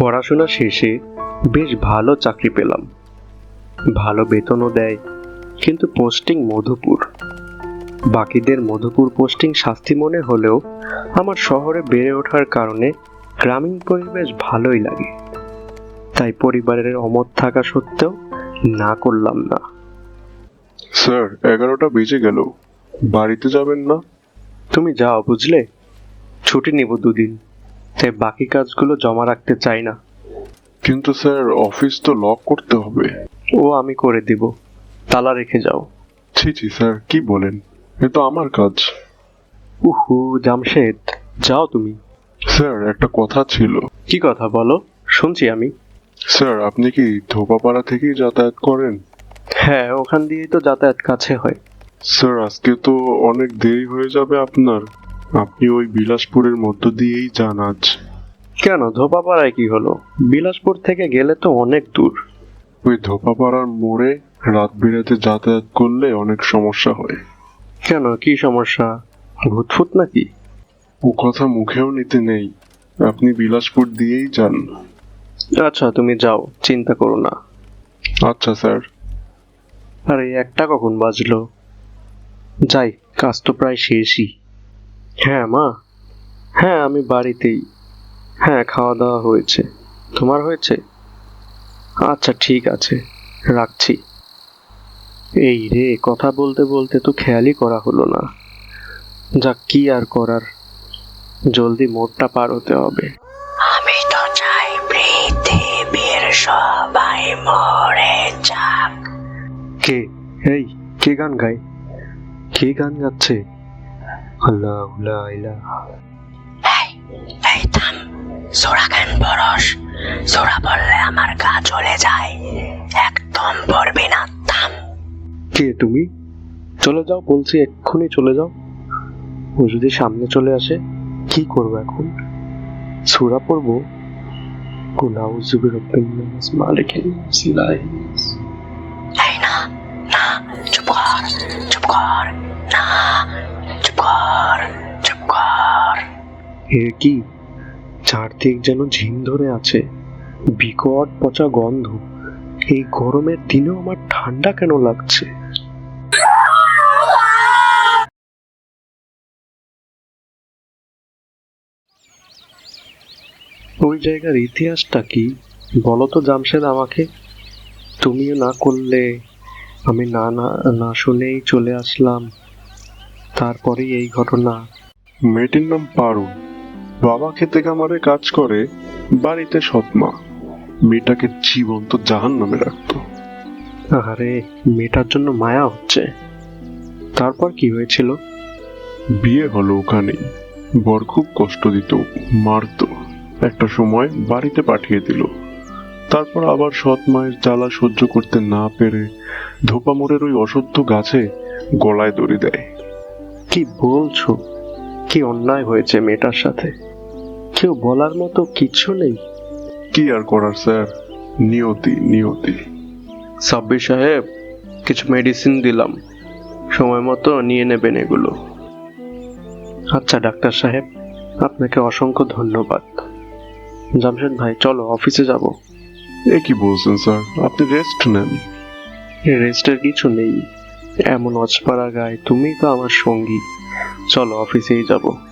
পড়াশোনা শেষে বেশ ভালো চাকরি পেলাম। ভালো বেতনও দেয় কিন্তু পোস্টিং মধুপুর। বাকিদের মধুপুর পোস্টিং শাস্তি মনে হলেও আমার শহরে বেড়ে ওঠার কারণে গ্রামীণ পরিবেশ ভালোই লাগে। তাই পরিবারের অমত থাকা সত্ত্বেও না করলাম না। স্যার এগারোটা বেজে গেল। বাড়িতে যাবেন না? তুমি যাও বুঝলে? ছুটি নিব দুদিন। তাই বাকি কাজগুলো জমা রাখতে চাই না। কিন্তু স্যার অফিস তো লক করতে হবে। ও আমি করে দিব। তালা রেখে যাও। ছি ছি স্যার কি বলেন? এ তো আমার কাজ। উহু জামশেদ যাও তুমি। স্যার একটা কথা ছিল। কি কথা বলো? শুনছি আমি। স্যার আপনি কি ধোপাপাড়া থেকেই যাতায়াত করেন? হ্যাঁ ওখান দিয়েই তো যাতায়াত কাছে হয়। স্যার আজকে তো অনেক দেরি হয়ে যাবে আপনার। আপনি ওই বিলাসপুরের মধ্য দিয়েই যান আজ। কেন? ধোপাপাড়ায় কি হলো? বিলাসপুর থেকে গেলে তো অনেক দূর। ওই ধোপাপাড়ার মোড়ে রাত বিরাতে যাতায়াত করলে অনেক সমস্যা হয়। কেন? কি সমস্যা? ভূতফুত নাকি? ও কথা মুখেও নিতে নেই। আপনি বিলাসপুর দিয়েই যান। আচ্ছা তুমি যাও চিন্তা করো না। আচ্ছা স্যার। আরে একটা কখন বাজলো? যাই কাজ তো প্রায় শেষই। হ্যাঁ মা। হ্যাঁ আমি বাড়িতেই। হ্যাঁ খাওয়া দাওয়া হয়েছে। তোমার হয়েছে? আচ্ছা ঠিক আছে। রাখছি। এই রে কথা বলতে বলতে তো খেয়ালই করা হলো না। যাক কি আর করার? জলদি মোড়টা পার হতে হবে। আমি তো চাই পৃথিবীর সবাই মরে যাক। কে? এই কে গান গায়? কে গান গাচ্ছে? আল্লাহ এই থাম। সোরা পরশ সোরা আমার গা চলে যায়। একদম পড়বি না থাম। কে তুমি? চলে যাও বলছি এক্ষুনি চলে যাও। ও যদি সামনে চলে আসে কি করব এখন? সুরা পড়ব? নাস, নাস। এই না না চুপ কর চুপ কর। না কর, চুপ এ কি? চারদিক যেন ঝিম ধরে আছে। বিকট পচা গন্ধ। এই গরমের দিনেও আমার ঠান্ডা কেন লাগছে? ওই জায়গার ইতিহাসটা কি? বলো তো জামশেদ আমাকে। তুমিও না করলে আমি না না শুনেই চলে আসলাম। তারপরেই এই ঘটনা। মেয়েটির নাম পারুল। বাবা খেতে কামারে কাজ করে বাড়িতে সৎমা মেয়েটাকে জীবন্ত জাহান নামে রাখতো। আরে মেয়েটার জন্য মায়া হচ্ছে। তারপর কি হয়েছিল? বিয়ে হলো ওখানেই বর খুব কষ্ট দিত, মারতো। একটা সময় বাড়িতে পাঠিয়ে দিল। তারপর আবার সৎ মায়ের জ্বালা সহ্য করতে না পেরে ধোপামোড়ের ওই অসত্য গাছে গলায় দড়ি দেয়। কি বলছো? কি অন্যায় হয়েছে মেয়েটার সাথে? কেউ বলার মতো কিছু নেই। কি আর করার স্যার? নিয়তি নিয়তি। সাব্বির সাহেব কিছু মেডিসিন দিলাম। সময় মতো নিয়ে নেবেন এগুলো। আচ্ছা ডাক্তার সাহেব আপনাকে অসংখ্য ধন্যবাদ। জামশেদ ভাই চলো অফিসে যাব। এ কি বলছেন স্যার? আপনি রেস্ট নেন। রেস্টের কিছু নেই। এমন অজপাড়া গায়ে তুমি তো আমার সঙ্গী। চলো অফিসেই যাব।